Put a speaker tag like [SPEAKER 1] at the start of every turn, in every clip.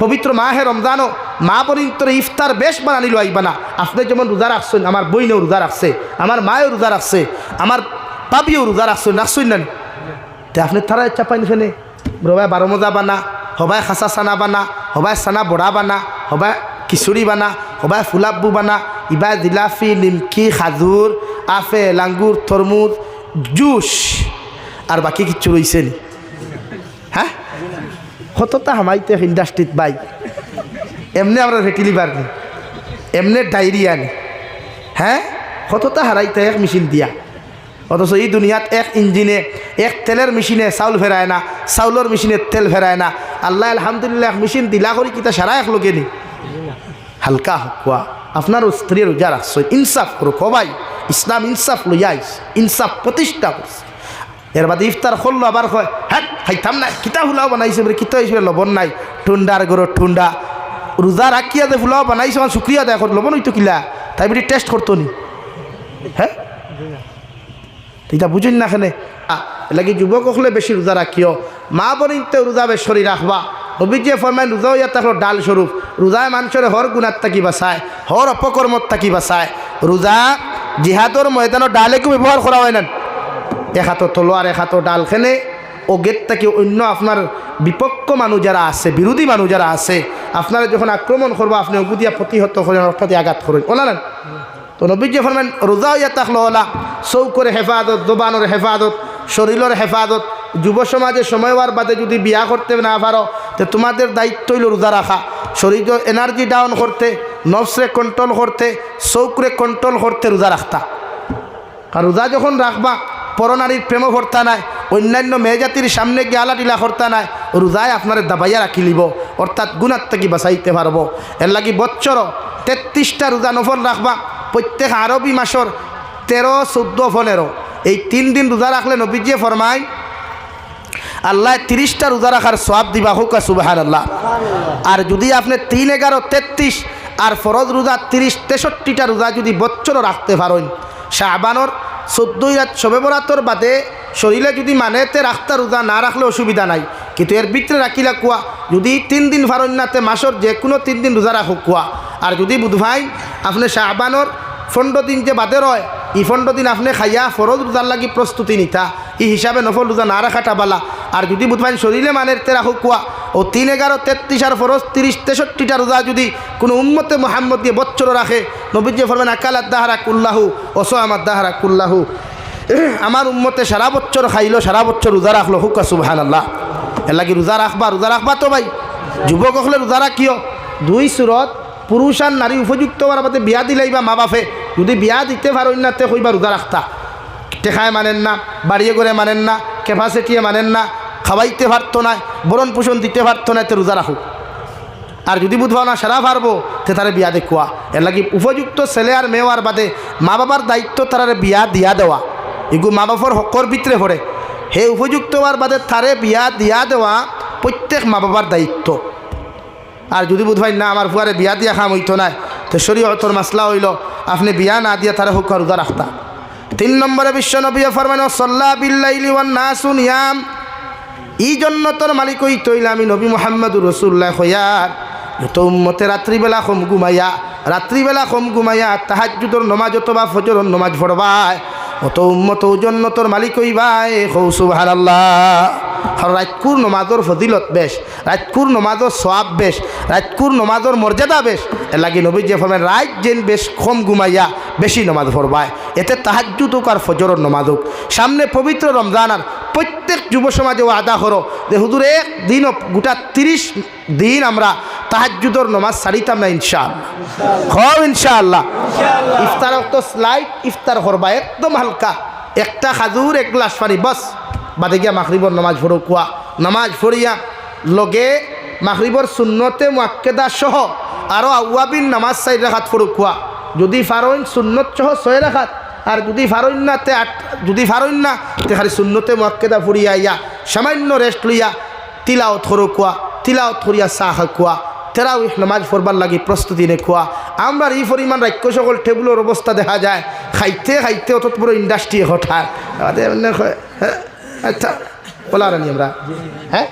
[SPEAKER 1] পবিত্র মাহে রমজানও মা পরিন্তরে ইফতার বেশ বানানিল আইবানা আপনি যেমন রোজা রাখছেন, আমার বইনেও রোজা রাখছে, আমার মায়েও রোজা রাখছে, আমার পাবিও রোজা রাখছেন রাখছেন না তে আপনি তারা ইচ্ছা পাইন ফেনে রবাই বারো মজা বানা হবাই খাসা সানা বানা হবাই সানা বড়া বানা হবাই খিচুড়ি বানা হবাই ফুলাব্বু বানা ইবাই জিলাফি, নিমকি, খাজুর, আপেল, আঙ্গুর, তরমুজ, জুস। আর বাকি কিচ্ছু রয়েছে নি। হ্যাঁ? কতটা হামাইতে ইন্ডাস্ট্রিত বাই। এমনি আমরা ভেটিলি পারনি এমনি ডায়রিয়া নি হ্যাঁ? কতটা হারাইতে এক মেশিন দিয়া। অথচ এই দুনিয়াত এক ইঞ্জিনে এক তেলের মেশিনে চাউল ফেরায় না চাউলের মেশিনে তেল ফেরায় না। আল্লাহ আলহামদুলিল্লাহ এক মেশিন দিলা করি কিতা সারা এক লোকে নি। হালকা হকুয়া। আপনার স্ত্রী রোজা রাখছো ইনসাফ করো কবাই। ইসলাম ইনসাফ লইয়াইস ইনসাফ প্রতিষ্ঠা করছে। এর বাদে ইফতার করল, আবার হ্যাঁ খাইতাম না, কিতা ফুলাও বানাইছে? বলে, কিতা হিসেবে লবণ নাই ঠুন্ডার গরো ঠুন্ডা রোজা রাখিয়া দে ফুলাও বানাইছে, আমার শুক্রিয়া দেয় লবণ হইতো কিলা? তাই বলি, টেস্ট করতো নি? হ্যাঁ? এটা বুঝুন না খানে লাগি যুবক হলে বেশি রোজা রাখিও। মা বনিতে রোজা বেশ শরীর রাখবা। নবীজি ফরমায়, রোজা ইয়া থাকল ডাল স্বরূপ। রোজায় মানুষের হর গুণাত তাকি বাঁচায়, হর অপকর্মত তাকি বাঁচায়। রোজা জিহাদর ময়দানত ডালেকো ব্যবহার করা হয় না। এক হাতো তলোয়ার এক হাতো ডাল খেনে ও গেট থেকে অন্য আপনার বিপক্ষ মানুষ যারা আছে, বিরোধী মানুষ যারা আছে, আপনারা যখন আক্রমণ করব, আপনি অগুদিয়া প্রতিহত করেন অর্থাৎ আঘাত করেন। ওলা না তো নবীজি ফরমান রোজা ইয়া তাকলো ওলা চৌকরে হেফাজত দোবানোর হেফাজত শরীরের হেফাজত যুব সমাজে সময় হওয়ার বাদে যদি বিয়া করতে না পারো, তো তোমাদের দায়িত্ব হইল রোজা রাখা শরীর এনার্জি ডাউন করতে নফসরে কন্ট্রোল করতে চৌকরে কন্ট্রোল করতে রোজা রাখতা আর রোজা যখন রাখবা পরনারীর প্রেম ভর্তা নাই, অন্যান্য মেজাতির সামনে গিয়ে আলাটিলা কর্তা নাই, রোজায় আপনার দাবাইয়া রাখি লিব, অর্থাৎ গুণার থেকে বাঁচাইতে পারব। এর লাগি বৎসর তেত্রিশটা রোজা নফল রাখবা, প্রত্যেক আরবি মাসর তেরো, চোদ্দ, পনেরো। এই তিন দিন রোজা রাখলে নবীজিয়ে ফরমায়, আল্লাহ তিরিশটা রোজা রাখার সব দিবা হোক সুবাহান আল্লাহ আর যদি আপনি তিন, এগারো, তেত্রিশ আর ফরজ রোজা তিরিশ, তেষট্টিটা রোজা যদি বছরও রাখতে পারেন শাহবানোর চোদ্দই রাত শবে বরাতর বাদে শরীরে যদি মানে তে রাখতা রোজা না রাখলে অসুবিধা নাই। কিন্তু এর ভিতরে রাখিলা কুয়া যদি তিন দিন ফারণ নাতে মাসর যে কোনো তিন দিন রোজা রাখো কুয়া আর যদি বুধভাই আপনি শাহবানোর পনেরো দিন যে বাদে রয় ই পনেরো দিন আপনি খাইয়া ফরজ রোজার লাগি প্রস্তুতি নিতা। ই হিসাবে নফল রোজা না রাখাটা বালা। আর যদি বুধভাই শরীরে মানের তে রাখো কুয়া, ও তিন এগারো, তেত্রিশ আর ফরজ, তিরিশ, তেষট্টিটা রোজা যদি কোনো উম্মতে মোহাম্মদ দিয়ে বচ্চর রাখে, নবীজি ফরমেন আকালাত দাহারা কুল্লাহু ওসোয়ামাদ দাহারা কুল্লাহু। আমার উম্মতে সারা বছর খাইলো, সারা বছর রোজা রাখল, হুকা সুবাহান আল্লাহ এর লাগি রোজা রাখবা রোজা রাখবা তো ভাই? যুবক হলে রোজা রাখিও। দুই সুরত, পুরুষ আর নারী উপযুক্ত হওয়ার বাদে বিয়া দিলাইবা মা বাপে যদি বিয়া দিতে পারেন না তে কইবা রোজা রাখতা। টেকায় মানেন না, বাড়িয়ে করে মানেন না। ক্যাপাসিটিয়ে মানেন না, খাওয়াইতে পারতো না বরণ পোষণ দিতে পারতো না, তে রোজা রাখুক আর যদি বুধবা না সারা পারব, তে তারে বিয়া দেখুয়া এর লাগি উপযুক্ত ছেলে আর মেয়ের বাদে মা বাবার দায়িত্ব তারারে বিয়া দিয়া দেওয়া। এগু মা বাবার হকর ভিতরে পড়ে হে উপযুক্ত হওয়ার বাদে তারে বিয়া দিয়া দেওয়া প্রত্যেক মা বাবার দায়িত্ব। আর যদি বুধবাই না আমার ফুয়ারে বিয়া দিয়া খাম হইতো না, তো শরীয়তর মাসলা হইল, আপনি বিয়া না দিয়া তারা হুকার উদা রাখতা। তিন নম্বরে বিশ্ব নবী ফরমান সল্লা বিল্লাইলি এই জন্য তোর মালিক ওই তৈলা আমি নবী মোহাম্মদুর রসুল্লাহ হইয়ার যত উম্মতে রাত্রিবেলা হোম ঘুমাইয়া, রাত্রিবেলা হোম ঘুমাইয়া তাহাজুদর নমাজ অথবা ফজর নমাজ ভরবায় অত উম্মত জন্য তোর মালিক হইবায়। হৌসু আল্লাহ রাজকুর নমাজর ফজিলত বেশ রাজকুর নমাজর সোয়াব বেশ রাজকুর নমাজর মর্যাদা বেশ। এর লাগি নবী যে ফরমেন রাত যেন বেশ কম ঘুমাইয়া বেশি নমাজ পড়বায় এতে তাহাজুদ হোক আর ফজরের নমাজ হোক। সামনে পবিত্র রমজান আর প্রত্যেক যুব সমাজেও আদা করো যে হুদুর এক দিন গোটা তিরিশ দিন আমরা তাহাজুদর নমাজ সারিতাম না ইনশাআল্লাহ। হও ইনশাআল্লাহ। ইফতার তো স্লাইট ইফতার করবা একদম হালকা। একটা খাজুর এক গ্লাস পানি বস বাদে গিয়া মাখরিবর নমাজ ফোড়ো কুয়া নমাজ ফড়িয়া লগে মাখরিবর শূন্যতে মাক্কেদা সহ আরও আউয়াবিন নামাজ চাই রাখাত ফোড়ো কুয়া যদি ফারইন সুন্নত সহ ছয় রাখাত আর যদি ফারইন না তে আট যদি ফারইন না তে খালি শূন্যতে মাক্কেদা ফুরিয়া ইয়া সামান্য রেস্ট লইয়া তিলাওত করো কুয়া তিলাওত চাহ কুয়া তেরাও নামাজ পড়বার লাগি প্রস্তুতি নেখুয়া আমরা এই পরিমাণ রাক্য সকল টেবুলের অবস্থা দেখা যায়। খাইতে খাইতে অত বড় ইন্ডাস্ট্রি হঠাৎ। হ্যাঁ, আচ্ছা বলা রানি আমরা হ্যাঁ?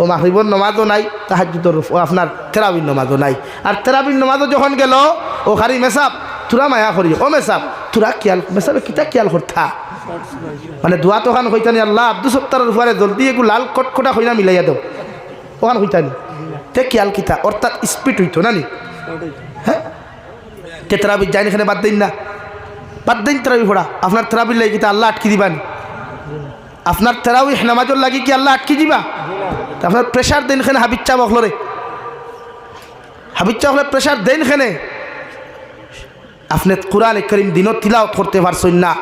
[SPEAKER 1] ও মাহরিবর নমাজও নাই তাহাজুদর ও আপনার তেরাবিন নমাজও নাই। আর তেরাবিন নমাজও যখন গেল, ও খারি মেসাব তুরা মায়া করি, ও মেসাব তুরা কিয়াল মেসাবে কিতা কিয়াল করতা মানে দোয়া তোখান হইতানি, আল্লাহ, আব্দুল সত্তারের উপরে জলদি একটু লাল কটকটা হইনা মিলাইয়া দেও। ওখান হইতানি। তে কিয়াল কিতা? অর্থাৎ স্পিড হইতো না নি? হ্যাঁ? তে তেরাবি যাই এখানে বাদ দিন না। বাদ দিন তেরাবি ফোড়া আপনার তেরাবির লাগে কিতা আল্লাহ আটকি দিবানি। আপনার তেরাউই নামাজর লাগি কি আল্লাহ আটকি দিবা? আপনার প্রেশার দেন খানে হাবিজ চা বখলরে। হাবিজ চা হলে প্রেশার দেন খানে। আপনি কোরআন করিম দিনও তিলাওত করতে পারছেন না।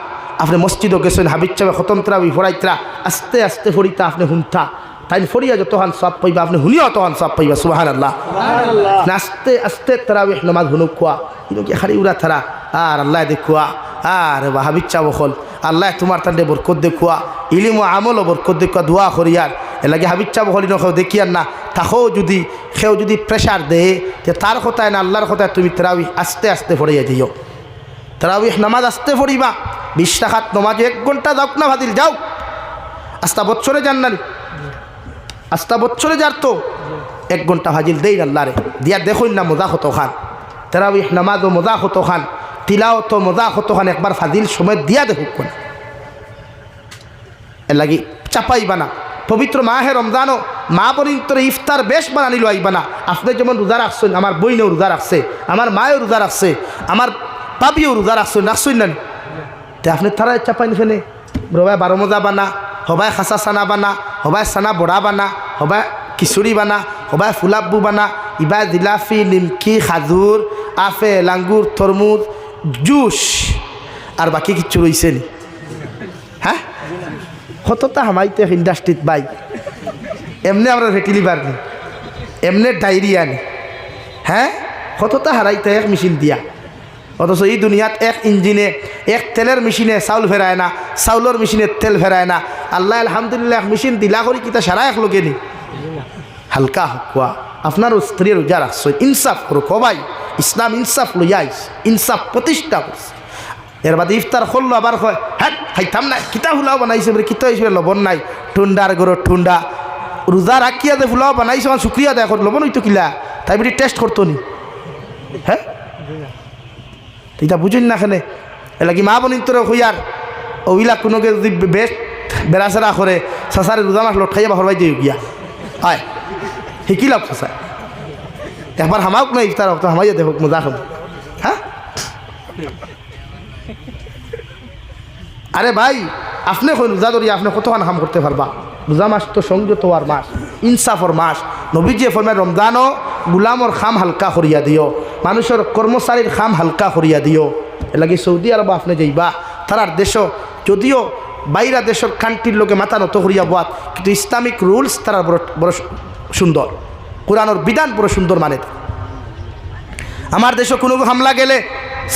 [SPEAKER 1] আপনি মসজিদও গেছেন হাবিজ চাবে খতম তেরাবি ফোড়াইতরা আস্তে আস্তে ফড়িতা আপনি হুনতা। তাই ফরিয়া যতহান সব পাইবা আপনি শুনিও তখন সব পাইবা সুবাহান আল্লাহ আস্তে আস্তে তারাবি নমাজ হুনুক খোয়া। কিন্তু খালি উড়া থারা? আর আল্লাহ দেখুয়া আর বা হাবিচ্ছা বখল। আল্লাহ তোমার তান্ডে বরকত দেখুয়া, ইলিম ও আমলও বরকত দেখুয়া, দোয়া করিয়ার। এলাকে হাবিচ্ছা বখলি নখেও দেখিয়ার না তাকেও যদি, সেও যদি প্রেশার দেয় যে তার কথায় না, আল্লাহর কথায় তুমি তেরাবি আস্তে আস্তে ফরিয়া যাইও। তেরাবি নামাজ আস্তে ফরিবা বিশ টাকাত নমাজ এক ঘণ্টা যাও না ভাদিল যাও। আস্তা বছরে যান না আস্তা বছরে যার তো, এক ঘণ্টা ভাজিল দেই আল্লাহরে। দিয়া দেখুন না মজা হতো খান। তেরাবিহ নামাজও মজা হতো খান। তিলাও তো মজা হতো খান একবার ফাজিল সময় দিয়া দেখুক কোন লাগি চাপাইবা না। পবিত্র মাহে রমজানও মা পরিন্তরে ইফতার বেশ বানানিল আইবা না। আপনি যেমন রোজা রাখছেন, আমার বইনেও রোজা রাখছে, আমার মায়েও রোজা রাখছে, আমার পাবিও রোজা রাখছেন রাখছেন না তে আপনি তারা চাপাই নিফেনে রবাই বারো মজা বানা হবাই খাসা সানা বানা হবাই সানা বড়া বানা হবাই খিচুড়ি বানা হবাই ফুলাব্বু বানা ইবা জিলাফি, নিমকি, খাজুর আপেল আঙ্গুর তরমুজ জুস। আর বাকি কিচ্ছু রয়েছে নি। হ্যাঁ? কতটা হামাইতে ইন্ডাস্ট্রিত বাই এমনি আমরা ভেটিলিভার নি। এমনি ডায়রিয়া নি। হ্যাঁ? কতটা হারাইতে এক মেশিন দিয়া। অথচ এই দুনিয়াত এক ইঞ্জিনে, এক তেলের মেশিনে চাউল ফেরায় না চাউলের মেশিনে তেল ফেরায় না। আল্লাহ আলহামদুলিল্লাহ এক মেশিন দিলা করি কিতা সারা এক লোকে নি। হালকা হকুয়া আপনারও স্ত্রীর রোজা রাখছো। ইনসাফ করো, কবাই। ইসলাম ইনসাফ লইয়াইস ইনসাফ প্রতিষ্ঠা করছে। এর বাদে ইফতার করল আবার কয় হ্যাঁ খাইতাম না, কিতা ফুলাও বানাইছে? বলে, কিতা হিসেবে লবণ নাই ঠুন্ডার গরো ঠুন্ডা রোজা রাখিয়া দে, ফুলাও বানাইছে আমার শুক্রিয়া দেয় এখন লবণ হইতো কিলা? তাই বলি, টেস্ট করতো নি? হ্যাঁ? এটা বুঝুন না খানে এলা কি মা বনিন তোর হইয়ার ওইলা কোনোকে যদি বেশ বেড়াচেরা করে, চাচারে রোজা মাছ লট খাইয়া বাহর দিয়ে গিয়া। হয় শিকি লাভ চাচা? একবার হামাওক না ইফতার হোক তো হামাইয়া দেখুক মজা হ্যাঁ? আরে ভাই, আপনি কই রোজা ধরি আপনি কতক্ষণ কাম করতে পারবা? রোজা মাস তো সংযত আর মাস, ইনসাফর মাস। নবীজিয়ে ফরমায়, রমজানও গুলামর খাম হালকা করিয়া দিও, মানুষের কর্মচারীর খাম হালকা করিয়া দিও। এলাকি সৌদি আরব আপনি যাইবা তারার দেশ যদিও বাইরা দেশের কান্ট্রির লোকে মাথা নত করিয়া বাত কিন্তু ইসলামিক রুলস তারা বড় সুন্দর। কোরআনোর বিধান বড় সুন্দর মানে আমার দেশে কোনো হামলা গেলে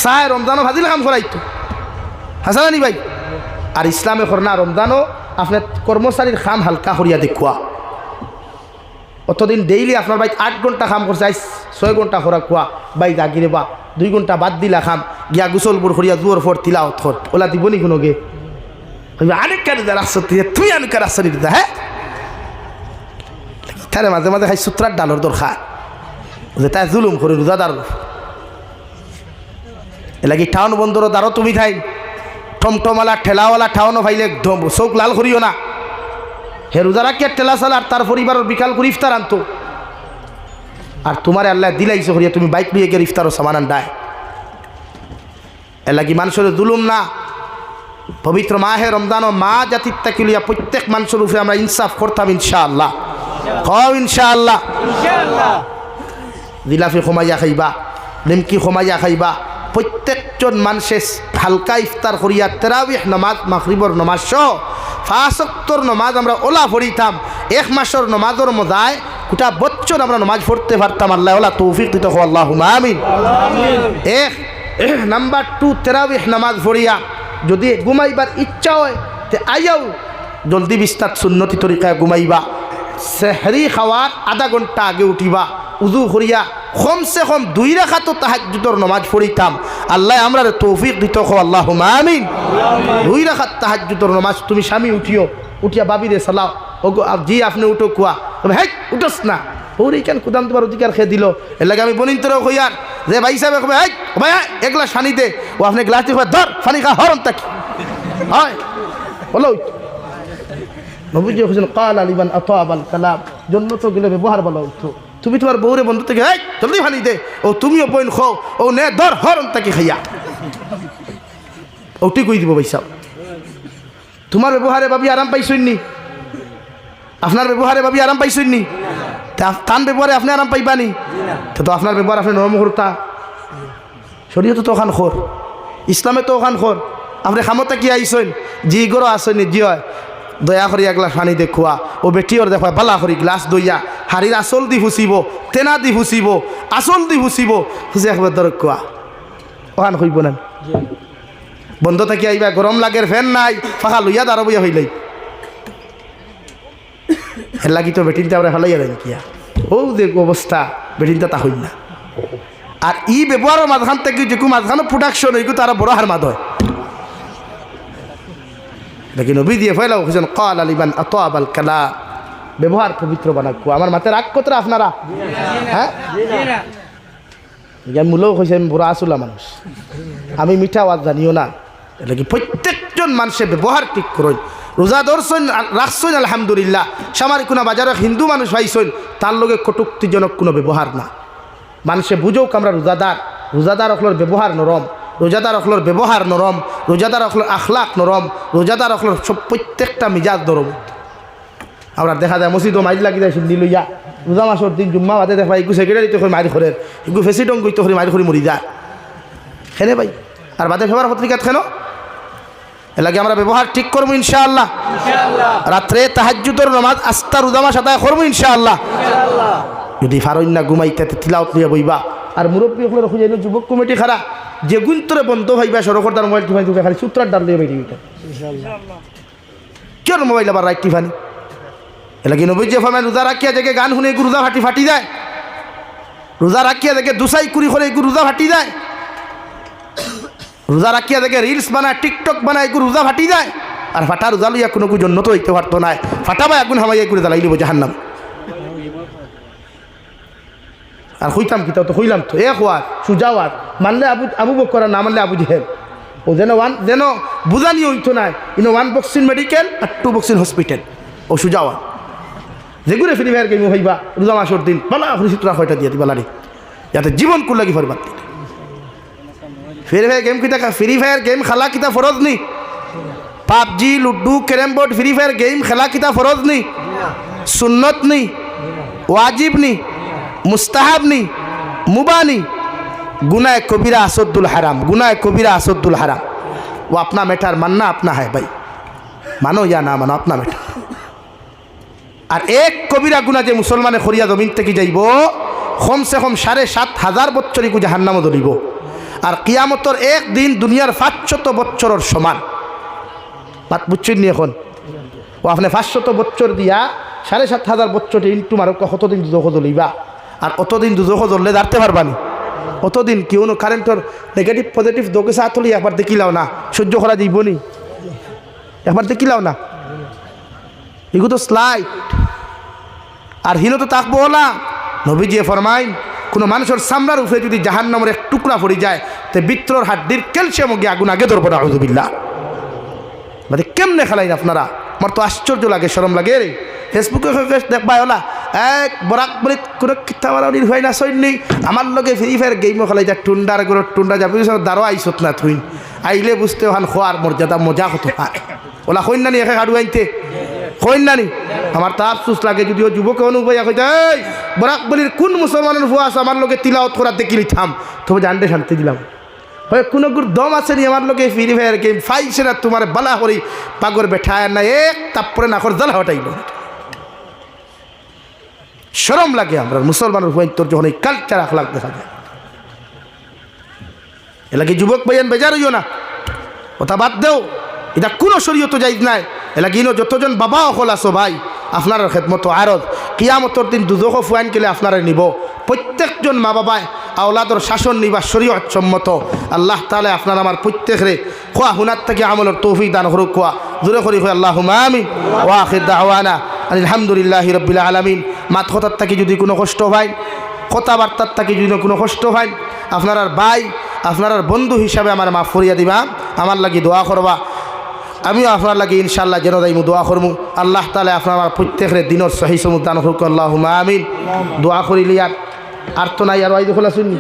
[SPEAKER 1] সায় রমজানও ভাজিল কাম করাইতো। হাসানি ভাই, আর ইসলামে করনা রমজানও আপনার কর্মচারীর খাম হালকা করিয়া দেখুয়া। অতদিন ডেইলি আপনার বাইক আট ঘণ্টা কাম করছে, আইস ছয় ঘণ্টা খোরা খোয়া বাইক আগিরে বা, দুই ঘণ্টা বাদ দিলা খাম, গিয়া গুসলপুর করিয়া জুয়ার ফর তিলা অথর ওলা দিব নি কোনো গে? আরেক কারে রাস্তা তুই আমি কার রাস্তা দিতে হ্যাঁ? তারে মাঝে মাঝে খাই সুত্রার ডালর দরকার। যে তাই জুলুম করে রোজাদার এলাকি টাউন বন্দর দ্বারও তুমি খাই। টমটমালা, ঠেলাওয়ালা ঠাউনো ভাইলে চোখ লাল করিও না। হে রোজারা কে ঠেলা চালা আর তার পরিবারের বিকাল করে ইফতার আনতো। আর তোমার আল্লাহ দিলাইছে করিয়া তুমি বাইক নিয়ে গিয়ে ইফতারও সামান আনডায়। এলাকি মানুষের জুলুম না। পবিত্র মাহে রমজান ও মা জাতির তাকিলিয়া প্রত্যেক মানুষের উপরে আমরা ইনসাফ করতাম ইনশাআল্লাহ। কও ইনশাআল্লাহ। জিলাফি কমাইয়া খাইবা নিমকি কমাইয়া খাইবা প্রত্যেকজন মানুষে হালকা ইফতার করিয়া তেরাবিহ নমাজ মাখরিবর নমাজ সহ ফাঁসক্তর নমাজ আমরা ওলা পড়িতাম এক মাসের নমাজের মজায় গোটা বছর আমরা নমাজ পড়তে পারতাম আল্লাহ ওলা তৌফিক দিতে আল্লাহ আমিন। এক নাম্বার টু তেরাবিহ নামাজ পড়িয়া যদি ঘুমাইবার ইচ্ছা হয় তে আইয়াও জলদি বিস্তার সুন্নতি তরিকায় ঘুমাইবা। সেহরি খাওয়ার আধা ঘণ্টা আগে উঠিবা। উজু করিয়া কমসে কম দুই রাখা তো তাহাজুদর নমাজ পড়িতাম আল্লাহ আমরা তৌফিক দিত আল্লাহ আমিন। দুই রাখা তাহাজুদর নমাজ তুমি স্বামী উঠিও, উঠিয়া বাবি রে সালাও আপ- জি আপনি উঠো কুয়া হ্যাঁ উঠোস না। ওর এইখান কুদাম তোমার অধিকার খেয়ে দিল। এর লাগে আমি বনিন্তর কইয়ার যে ভাই সাহেব কবে হ্যাঁ ভাই এগুলা সানি দে। ও, আপনি গ্লাস দিয়ে ধর ফানি খা হরন তাকি। হয়, বলো। নবীজি হোসেন কাল আলিবান আত আবাল কালাম। জন্য তো গেলে ব্যবহার বলা উঠো তুমি তোমার বউরে বন্ধু থেকে এই জলদি ফানি দে। ও, তুমিও বইন খাও। ও, নে, ধর হরন তাকে খাইয়া। ওটি কই দিব বৈশাখ তোমার ব্যবহারে ভাবি আরাম পাইছইনি আপনার ব্যবহারে ভাবি আরাম পাইছইনি তান ব্যবহারে আপনি আরাম পাইবানি তো আপনার ব্যবহার আপনি নরম করতা শরীয়ত তো ওখান খোর। ইসলামে তো ওখান খোর। আপনি খামতা কি আইসইন জি গরো আসইনি জি হয়। দয়া করি এক গ্লাস পানি দেখুয়া ও বেটিওর দেখো বালা করি গ্লাস দইয়া। হাড়ির আসল দি হুচিব তেনা দি হুচিব আসল দি হুচিব, হুচি একবার দরক কোয়া ওখান হইব না বন্ধ থাকি আইবা গরম লাগের ফ্যান নাই, ফাঁকা লইয়া দাঁড়ো বইয়া হইলাই এর লাগি তো বেটিনটা আমরা ফেলাইয়া দেন কিয়া। ও যে অবস্থা বেটিনটা তা হইল না। আর ই ব্যবহারের মাঝখান থেকে যে মাঝখানে প্রোডাকশন এইগুলো তারা বড় হার মাদ হয়। দেখি নবী দিয়ে ফেলাও খুঁজছেন কল আলিবান আত আবাল কালা। ব্যবহার পবিত্র বানাকু। আমার মাথায় রাগ কতরা আপনারা? হ্যাঁ? মূলও কইছে আমি বুড়া আসুলা মানুষ। আমি মিঠা আওয়াজ জানিও না। এটা কি প্রত্যেকজন মানুষের ব্যবহার ঠিক করুন। রোজা ধরছেন, রাখছেন, আলহামদুলিল্লাহ। সামারি কোনো বাজারে হিন্দু মানুষ পাইছেন তার লগে কটুক্তিজনক কোনো ব্যবহার না। মানুষে বুঝোক আমরা রোজাদার। রোজাদার অখলোর ব্যবহার নরম। রোজাদার অখলোর ব্যবহার নরম রোজাদার অখলোর আখলাক নরম রোজাদার অখলোর সব প্রত্যেকটা মিজাজ নরম। আমরা দেখা যায় মসজিদও মাইজ লাগি যায় সিন্দি লইয়া। রোজা মাসর দিন জুম্মা বাদে দেখা ইগু সেক্রেটারি তো করে মারি করে ইগু ফেসিডং গইতে করে মারি করে মরি যায়। হেনে ভাই? আর বাদে ফেবার পত্রিকাত কেন? এলাকে আমরা ব্যবহার ঠিক করব ইনশাআল্লাহ। রাত্রে তাহাজ্জুদর নামাজ আস্তা রুদামা সাদা করব ইনশাআল্লাহ। যদি ফারইন না ঘুমাইতে তিলাওত নিয়ে বইবা। আর মুরব্বী হলে খুঁজে যুবক কমিটি খারা। যে গুন্তরে বন্ধ হইবা সরকার তার মোবাইল টিফানি খালি সূত্রার ডাল দিয়ে বেরিয়ে বাইরে কেন মোবাইল আবার রাইট টিফানি এলাকি নবী যে ফরমান রোজা রাখিয়া দেখে গান শুনে রোজা ফাটি ফাটি যায়। রোজা রাখিয়া দেখে দুসাই কুড়ি করে রোজা ফাটি যায়। রোজা রাখিয়া দেখে রিলস বানায় টিকটক বানায় রোজা ফাটি যায়। আর ফাটা রোজা লইয়া কোনো জন্য তো হইতে পারতো না। ফাটা বা এগুন হামাইয়া করে জ্বালাই লিব জাহান্নাম। আর হইতাম কি তো হইলাম তো। এ হওয়ার সুজাওয়ার মানলে আবু আবু বকর না মানলে আবু জেহেল। ও যেন ওয়ান, যেন বুঝানি হইতো না ইনো ওয়ান বক্সিন মেডিকেল আর টু বক্সিন হসপিটাল। ও সুজাওয়ার যেগুলো ফ্রি ফায়ার গেম হইবা, রোজা মাসর দিন। বালা চিত্রা হয়টা দিয়ে দিবা লারি। যাতে জীবন কুল লাগি ফরবাদ ফ্রি ফায়ার গেম কিতা ফ্রি ফায়ার গেম খেলা কিতা ফরজ নি? PUBG, ludo, carrom board free fire game খেলা কিতা ফরজ নি? সুন্নত নি? ওয়াজিব নি? মুস্তাহাব নি? মুবানি গুনায় কবিরা আসদুল হারাম, গুনায় কবিরা আসদুল হারাম। ও আপনা মেটার মান্না আপনা হায় ভাই। মানো ইয়া না মানো, আপনা মেটার। আর এক কবিরা গুনা যে মুসলমানে খরিয়া জমিন থেকে যাইব, কমসে কম সাড়ে সাত হাজার বছরিকু জাহান্নামও দলিব আর কিয়ামতর এক দিন দুনিয়ার পাঁচশত বছরের সমান। বাত বুঝছেন নি এখন? ও আপনি পাঁচশত বছর দিয়া সাড়ে সাত হাজার বছর ইন্টু মারো কতদিন দুদক দলিবা আর কতদিন দুদক দললে দাঁড়তে পারবানি অতদিন কেউ কারেন্টর নেগেটিভ পজিটিভ দোকে সাথ হলে একবার দেখিলাও না। সহ্য করা যাইব নি। একবার দেখিলাও না। এগুলো তো স্লাইড আর হিনো তো তাকবো না। নবীজি ফরমাইন, কোনো মানুষের সামলার উপরে যদি জাহান নামের এক টুকরা পড়ে যায়, তে বিত্রর হাড্ডির ক্যালসিয়াম গিয়ে আগুন আগে ধরবো না আহমদুবিল্লা মানে কেমনে খেলাইন আপনারা? আমার তো আশ্চর্য লাগে সরম লাগে রে। ফেসবুকে দেখবা ওলা এক বরাক বলি কোনো কিতা মারা হয় না সৈন্যই আমার লগে ফ্রি ফায়ার গেমও খেলাই যা টুন্ডার করে টুন্ডা যাবি দাঁড়ো আইসত না থুইন। আইলে বুঝতে ওখান খোয়ার মর্যাদা মজা হতো ওলা কইন নানি একে হাডু আনতে কইন নানি আমার তো আফসুস লাগে যদিও যুবক অনুভয়া কইতে এই বরাক বলির কোন মুসলমানের ভুয়া আছে আমার লগে তিলাওত করা দেখিলি থাম। তবে জানতে শান্তি দিলাম। হয়, কোনো গুর দম আছে নি আমার লোকে ফ্রি ফায়ার গেম ফাইছে না তোমার বালা করি পাগর বেঠায় না এক তারপরে নাকর জ্বালা হটাইল সরম লাগে আমরা, মুসলমানের হুয়াই তোর যখন এই কালচার আখলাক দেখা যায়। এলাকি যুবক ভাইয়ান বেজার হইও না। কথা বাদ দেও, এটা কোনো শরীয়ত যাই নাই। এলাকি ইনো যতজন বাবা অকল আছো ভাই, আপনার খেদমতো আরত কিয়ামতর দিন দুজক ফুয়াইন কেলে আপনারা নিব। প্রত্যেকজন মা বাবায় আওলাদর শাসন নিবা শরীয়ত সম্মত। আল্লাহ তালে আপনার আমার প্রত্যেকরে খোয়া, হুনার থেকে আমলের তৌফিক দান হরুক খোয়া। জোরে করি হয় আল্লাহ আমিন। ও আখির দাওয়ানা আলহামদুলিল্লাহ রবিল্লা আলমিন। মাত কথার থাকি যদি কোনো কষ্ট হয়, কথাবার্তার থাকি যদি কোনো কষ্ট হয়, আপনার ভাই, আপনার বন্ধু হিসাবে আমার মা ফরিয়া দিবা, আমার লাগি দোয়া করবা। আমিও আপনার লাগে ইনশাল্লাহ যেন দাইমু দোয়া করমু। আল্লাহ তালে আপনার আমার প্রত্যেকের দিনের সহি সমুদান হুক আল্লাহ আমিন। দোয়া করিলি আর আর তো নাই, আর ওয়াইদ খোলা শুনি